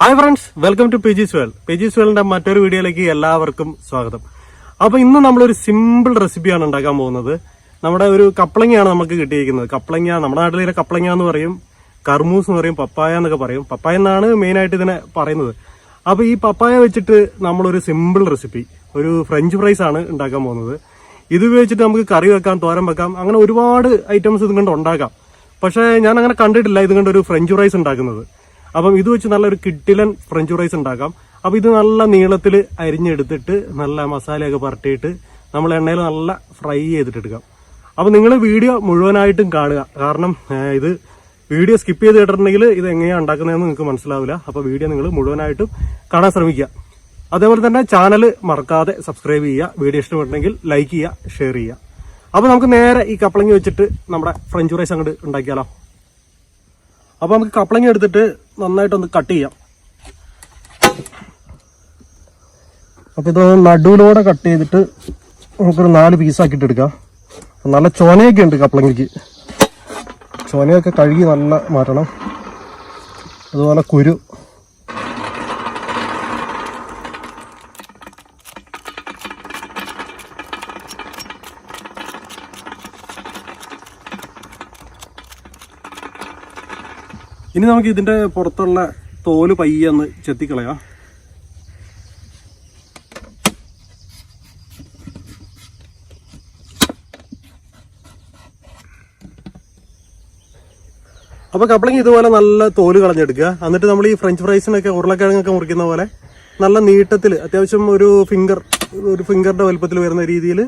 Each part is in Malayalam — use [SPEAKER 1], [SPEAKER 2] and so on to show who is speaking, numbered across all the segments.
[SPEAKER 1] Hi friends welcome to pages world pages വേളിന്റെ മറ്റൊരു വീഡിയോയിലേക്ക് എല്ലാവർക്കും സ്വാഗതം. അപ്പൊ ഇന്ന് നമ്മളൊരു സിമ്പിൾ റെസിപ്പിയാണ് ഉണ്ടാക്കാൻ പോകുന്നത്. നമ്മുടെ ഒരു കപ്പളങ്ങയാണ് നമുക്ക് കിട്ടിയിരിക്കുന്നത്. കപ്ലങ്ങ നമ്മുടെ നാട്ടിലെ കപ്പളങ്ങ എന്ന് പറയും കർമൂസ് എന്ന് പറയും പപ്പായ എന്നൊക്കെ പറയും. പപ്പായ എന്നാണ് മെയിൻ ആയിട്ട് ഇതിനെ പറയുന്നത്. അപ്പൊ ഈ പപ്പായ വെച്ചിട്ട് നമ്മളൊരു സിമ്പിൾ റെസിപ്പി ഒരു ഫ്രഞ്ച് ഫ്രൈസ് ആണ് ഉണ്ടാക്കാൻ പോകുന്നത്. ഇത് ഉപയോഗിച്ചിട്ട് നമുക്ക് കറി വെക്കാം തോരൻ വെക്കാം അങ്ങനെ ഒരുപാട് ഐറ്റംസ് ഇത് കണ്ട് ഉണ്ടാക്കാം. പക്ഷേ ഞാൻ അങ്ങനെ കണ്ടിട്ടില്ല ഇത് കണ്ട് ഒരു ഫ്രഞ്ച് ഫ്രൈസ് ഉണ്ടാക്കുന്നത്. അപ്പം ഇത് വെച്ച് നല്ലൊരു കിട്ടിലൻ ഫ്രഞ്ച് ഫ്രൈസ് ഉണ്ടാക്കാം. അപ്പം ഇത് നല്ല നീളത്തിൽ അരിഞ്ഞെടുത്തിട്ട് നല്ല മസാലയൊക്കെ പുരട്ടിയിട്ട് നമ്മൾ എണ്ണയിൽ നല്ല ഫ്രൈ ചെയ്തിട്ട് എടുക്കാം അപ്പം നിങ്ങൾ വീഡിയോ മുഴുവനായിട്ടും കാണുക. കാരണം ഇത് വീഡിയോ സ്കിപ്പ് ചെയ്ത് കേട്ടിട്ടുണ്ടെങ്കിൽ ഇത് എങ്ങനെയാണ് ഉണ്ടാക്കുന്നതെന്ന് നിങ്ങൾക്ക് മനസ്സിലാവില്ല. അപ്പോൾ വീഡിയോ നിങ്ങൾ മുഴുവനായിട്ടും കാണാൻ ശ്രമിക്കുക. അതേപോലെ തന്നെ ചാനൽ മറക്കാതെ സബ്സ്ക്രൈബ് ചെയ്യുക. വീഡിയോ ഇഷ്ടപ്പെട്ടുണ്ടെങ്കിൽ ലൈക്ക് ചെയ്യുക ഷെയർ ചെയ്യുക. അപ്പോൾ നമുക്ക് നേരെ ഈ കപ്പളങ്ങി വെച്ചിട്ട് നമ്മുടെ ഫ്രഞ്ച് ഫ്രൈസ് അങ്ങോട്ട് ഉണ്ടാക്കിയാലോ? അപ്പോൾ നമുക്ക് കപ്പളങ്ങി എടുത്തിട്ട് നന്നായിട്ടൊന്ന് കട്ട് ചെയ്യാം. അപ്പോൾ ഇത് നടുവിലൂടെ കട്ട് ചെയ്തിട്ട് നമുക്കൊരു നാല് പീസാക്കിയിട്ട് എടുക്കാം. നല്ല ചോനയൊക്കെ ഉണ്ട് കപ്പളങ്ങിക്ക് ചോനയൊക്കെ കഴുകി നല്ല മാറ്റണം. അതുപോലെ കുരു. ഇനി നമുക്ക് ഇതിന്റെ പുറത്തുള്ള തോൽ പയ്യെ ഒന്ന് ചെത്തിക്കളയാം. അപ്പൊ കപ്ലിങ് ഇതുപോലെ നല്ല തോൽ കളഞ്ഞെടുക്കുക. എന്നിട്ട് നമ്മൾ ഈ ഫ്രഞ്ച് ഫ്രൈസിനൊക്കെ ഉരുളക്കിഴങ്ങൊക്കെ മുറിക്കുന്ന പോലെ നല്ല നീട്ടത്തിൽ അത്യാവശ്യം ഒരു ഫിംഗർ ഒരു ഫിംഗറിന്റെ വലുപ്പത്തിൽ വരുന്ന രീതിയിൽ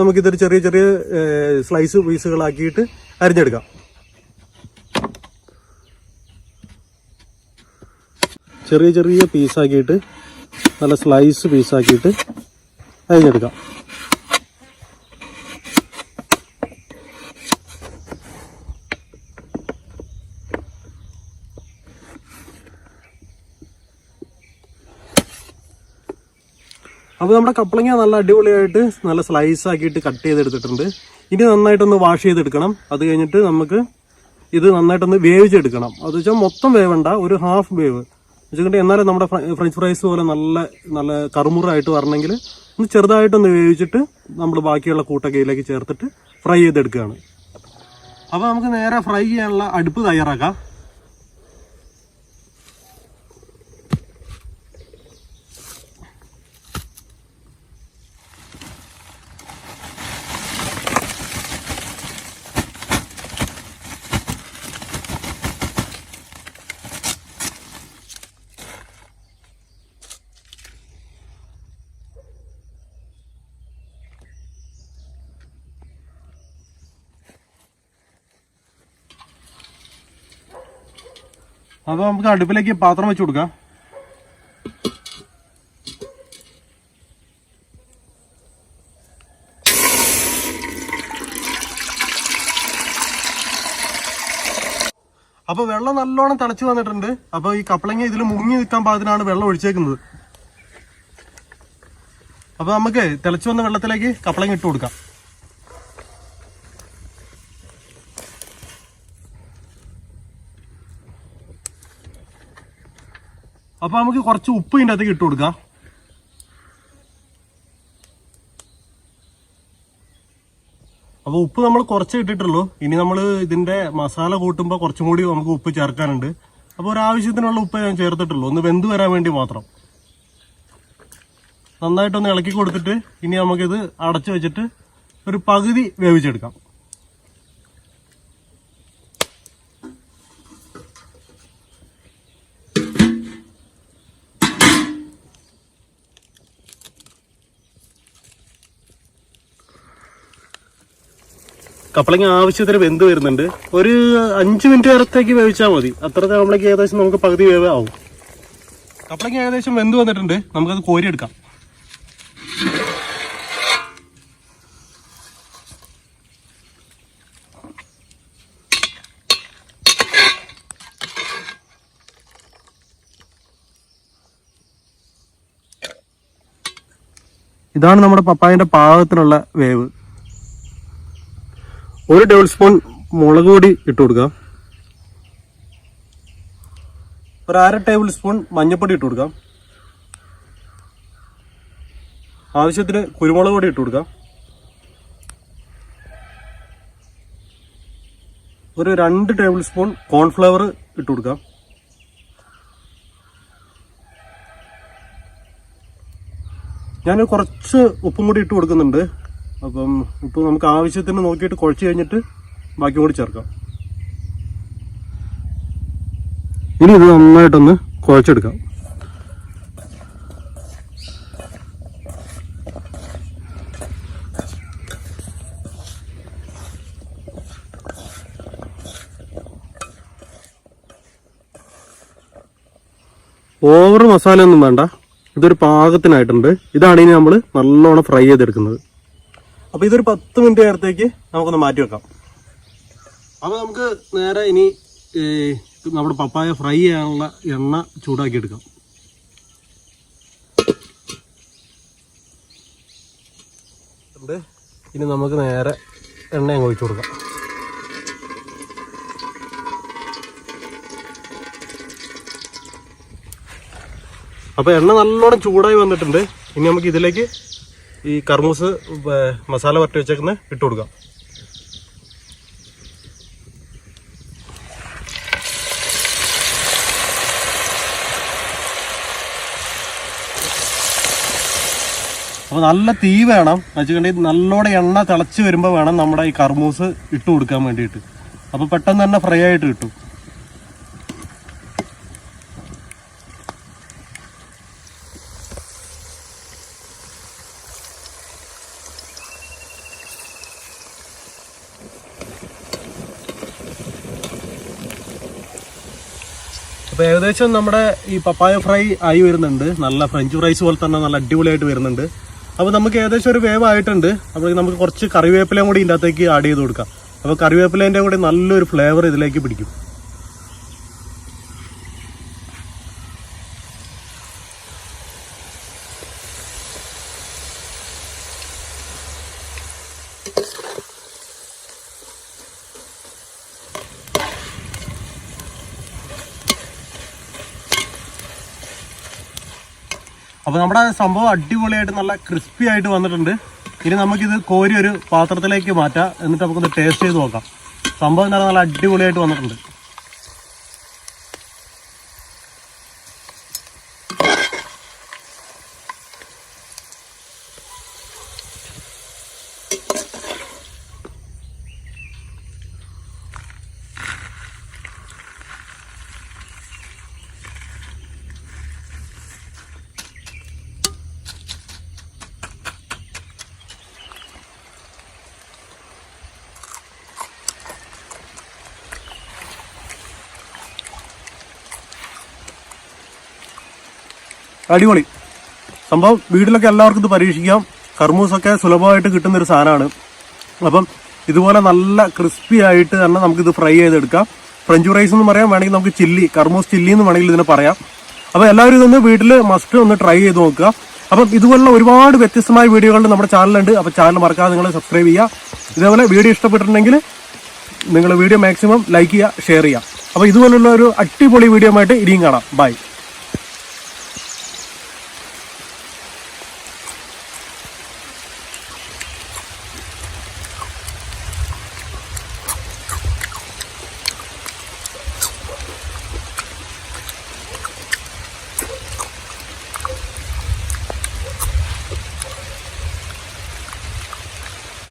[SPEAKER 1] നമുക്കിതൊരു ചെറിയ ചെറിയ സ്ലൈസ് പീസുകളാക്കിയിട്ട് അരിഞ്ഞെടുക്കാം. ചെറിയ ചെറിയ പീസാക്കിയിട്ട് നല്ല സ്ലൈസ് പീസാക്കിയിട്ട് അരിഞ്ഞെടുക്കാം. അപ്പോൾ നമ്മുടെ കപ്പളങ്ങ നല്ല അടിപൊളിയായിട്ട് നല്ല സ്ലൈസ് ആക്കിയിട്ട് കട്ട് ചെയ്തെടുത്തിട്ടുണ്ട്. ഇനി നന്നായിട്ടൊന്ന് വാഷ് ചെയ്തെടുക്കണം. അത് കഴിഞ്ഞിട്ട് നമുക്ക് ഇത് നന്നായിട്ടൊന്ന് വേവിച്ചെടുക്കണം. അത് വെച്ചാൽ മൊത്തം വേവണ്ട. ഒരു ഹാഫ് വേവ്. വെച്ചിട്ട് എന്നാലും നമ്മുടെ ഫ്രഞ്ച് ഫ്രൈസ് പോലെ നല്ല നല്ല കറുമുറായിട്ട് വരണമെങ്കിൽ ഒന്ന് ചെറുതായിട്ടൊന്ന് വേവിച്ചിട്ട് നമ്മൾ ബാക്കിയുള്ള കൂട്ടൊക്കെ ഇതിലേക്ക് ചേർത്തിട്ട് ഫ്രൈ ചെയ്തെടുക്കുകയാണ്. അപ്പോൾ നമുക്ക് നേരെ ഫ്രൈ ചെയ്യാനുള്ള അടുപ്പ് തയ്യാറാക്കാം. അപ്പോൾ നമുക്ക് അടുപ്പിലേക്ക് പാത്രം വെച്ച് കൊടുക്കാം. അപ്പൊ വെള്ളം നല്ലോണം തിളച്ചു വന്നിട്ടുണ്ട്. അപ്പോൾ ഈ കപ്പളങ്ങ ഇതിൽ മുങ്ങി നിൽക്കാൻ പാകത്തിനാണ് വെള്ളം ഒഴിച്ചേക്കുന്നത്. അപ്പോൾ നമുക്ക് തിളച്ചു വന്ന വെള്ളത്തിലേക്ക് കപ്പളങ്ങ ഇട്ട് കൊടുക്കാം. അപ്പൊ നമുക്ക് കുറച്ച് ഉപ്പ് ഇതിന്റെ അകത്തേക്ക് ഇട്ട് കൊടുക്കാം. അപ്പൊ ഉപ്പ് നമ്മൾ കുറച്ച് ഇട്ടിട്ടുള്ളൂ. ഇനി നമ്മൾ ഇതിന്റെ മസാല കൂട്ടുമ്പോൾ കുറച്ചും കൂടി നമുക്ക് ഉപ്പ് ചേർക്കാനുണ്ട്. അപ്പോൾ ഒരു ആവശ്യത്തിനുള്ള ഉപ്പ് ഞാൻ ചേർത്തിട്ടുള്ളൂ. ഒന്ന് വെന്ത് വരാൻ വേണ്ടി മാത്രം. നന്നായിട്ടൊന്ന് ഇളക്കി കൊടുത്തിട്ട് ഇനി നമുക്കിത് അടച്ചു വെച്ചിട്ട് ഒരു പകുതി വേവിച്ചെടുക്കാം. കപ്പളങ്ങ ആവശ്യത്തിന് വെന്ത് വരുന്നുണ്ട്. ഒരു അഞ്ച് മിനിറ്റ് നേരത്തേക്ക് വേവിച്ചാൽ മതി. അത്ര കപ്പളങ്ങ ഏകദേശം നമുക്ക് പകുതി വേവ് ആവും കപ്പളങ്ങ ഏകദേശം വെന്ത് വന്നിട്ടുണ്ട്. നമുക്കത് കോരിയെടുക്കാം. ഇതാണ് നമ്മുടെ പപ്പായന്റെ പാകത്തിനുള്ള വേവ്. ഒരു ടേബിൾ സ്പൂൺ മുളക് പൊടി ഇട്ട് കൊടുക്കാം. ഒരു അര ടേബിൾ സ്പൂൺ മഞ്ഞൾപ്പൊടി ഇട്ട് കൊടുക്കാം. ആവശ്യത്തിന് കുരുമുളക് പൊടി ഇട്ട് കൊടുക്കാം. ഒരു രണ്ട് ടേബിൾ സ്പൂൺ കോൺഫ്ലവർ ഇട്ട് കൊടുക്കാം. ഞാൻ കുറച്ച് ഉപ്പും കൂടി ഇട്ട് കൊടുക്കുന്നുണ്ട്. അപ്പം ഉപ്പ് നമുക്ക് ആവശ്യത്തിന് നോക്കിയിട്ട് കുഴച്ച് കഴിഞ്ഞിട്ട് ബാക്കി കൂടി ചേർക്കാം. ഇനി ഇത് നന്നായിട്ടൊന്ന് കുഴച്ചെടുക്കാം. ഓവർ മസാല ഒന്നും വേണ്ട. ഇതൊരു പാകത്തിനായിട്ടുണ്ട്. ഇതാണ് ഇനി നമ്മൾ നല്ലോണം ഫ്രൈ ചെയ്തെടുക്കുന്നത്. അപ്പോൾ ഇതൊരു പത്ത് മിനിറ്റ് നേരത്തേക്ക് നമുക്കൊന്ന് മാറ്റി വെക്കാം. അപ്പോൾ നമുക്ക് നേരെ ഇനി നമ്മുടെ പപ്പായ ഫ്രൈ ചെയ്യാനുള്ള എണ്ണ ചൂടാക്കി എടുക്കാം. ഇനി നമുക്ക് നേരെ എണ്ണ അങ്ങ് ഒഴിച്ചു കൊടുക്കാം. അപ്പോൾ എണ്ണ നല്ലോണം ചൂടായി വന്നിട്ടുണ്ട്. ഇനി നമുക്ക് ഇതിലേക്ക് ഈ കർമൂസ് മസാല വരട്ടി വെച്ചേക്കുന്ന ഇട്ട് കൊടുക്കാം. അപ്പോൾ നല്ല തീ വേണം. വെച്ചിട്ടുണ്ടെങ്കിൽ നല്ലോടെ എണ്ണ തിളച്ച് വരുമ്പോൾ വേണം നമ്മുടെ ഈ കർമൂസ് ഇട്ട് കൊടുക്കാൻ വേണ്ടിയിട്ട്. അപ്പോൾ പെട്ടെന്ന് തന്നെ ഫ്രൈ ആയിട്ട് കിട്ടും. അപ്പോൾ ഏകദേശം നമ്മുടെ ഈ പപ്പായ ഫ്രൈ ആയി വരുന്നുണ്ട്. നല്ല ഫ്രഞ്ച് ഫ്രൈസ് പോലെ തന്നെ നല്ല അടിപൊളിയായിട്ട് വരുന്നുണ്ട്. അപ്പോൾ നമുക്ക് ഏകദേശം ഒരു വേവ് ആയിട്ടുണ്ട് അപ്പോൾ നമുക്ക് കുറച്ച് കറിവേപ്പിലയും കൂടി ഇതിന്റെ അകത്തേക്ക് ആഡ് ചെയ്ത് കൊടുക്കാം. അപ്പോൾ കറിവേപ്പിലേന്റെ കൂടി നല്ലൊരു ഫ്ലേവർ ഇതിലേക്ക് പിടിക്കും. അപ്പോൾ നമ്മുടെ സംഭവം അടിപൊളിയായിട്ട് നല്ല ക്രിസ്പി ആയിട്ട് വന്നിട്ടുണ്ട്. ഇനി നമുക്കിത് കോരി ഒരു പാത്രത്തിലേക്ക് മാറ്റാം. എന്നിട്ട് നമുക്കൊന്ന് ടേസ്റ്റ് ചെയ്ത് നോക്കാം. സംഭവം എന്താ നല്ല അടിപൊളിയായിട്ട് വന്നിട്ടുണ്ട്. അടിപൊളി. സംഭവം വീട്ടിലൊക്കെ എല്ലാവർക്കും ഇത് പരീക്ഷിക്കാം. കർമൂസൊക്കെ സുലഭമായിട്ട് കിട്ടുന്ന ഒരു സാധനമാണ്. അപ്പം ഇതുപോലെ നല്ല ക്രിസ്പി ആയിട്ട് തന്നെ നമുക്കിത് ഫ്രൈ ചെയ്തെടുക്കാം. ഫ്രഞ്ച് ഫ്രൈസ് എന്ന് പറയാം വേണമെങ്കിൽ നമുക്ക് ചില്ലി കർമൂസ് ചില്ലി എന്ന് വേണമെങ്കിൽ ഇതിനെ പറയാം. അപ്പോൾ എല്ലാവരും ഇതൊന്ന് വീട്ടിൽ മസ്റ്റ് ഒന്ന് ട്രൈ ചെയ്ത് നോക്കുക. അപ്പം ഇതുപോലുള്ള ഒരുപാട് വ്യത്യസ്തമായ വീഡിയോകൾ നമ്മുടെ ചാനലുണ്ട് അപ്പോൾ ചാനൽ മറക്കാതെ നിങ്ങൾ സബ്സ്ക്രൈബ് ചെയ്യുക. ഇതേപോലെ വീഡിയോ ഇഷ്ടപ്പെട്ടിട്ടുണ്ടെങ്കിൽ നിങ്ങൾ വീഡിയോ മാക്സിമം ലൈക്ക് ചെയ്യുക ഷെയർ ചെയ്യുക. അപ്പോൾ ഇതുപോലുള്ള ഒരു അടിപൊളി വീഡിയോ ആയിട്ട് ഇനിയും കാണാം. ബൈ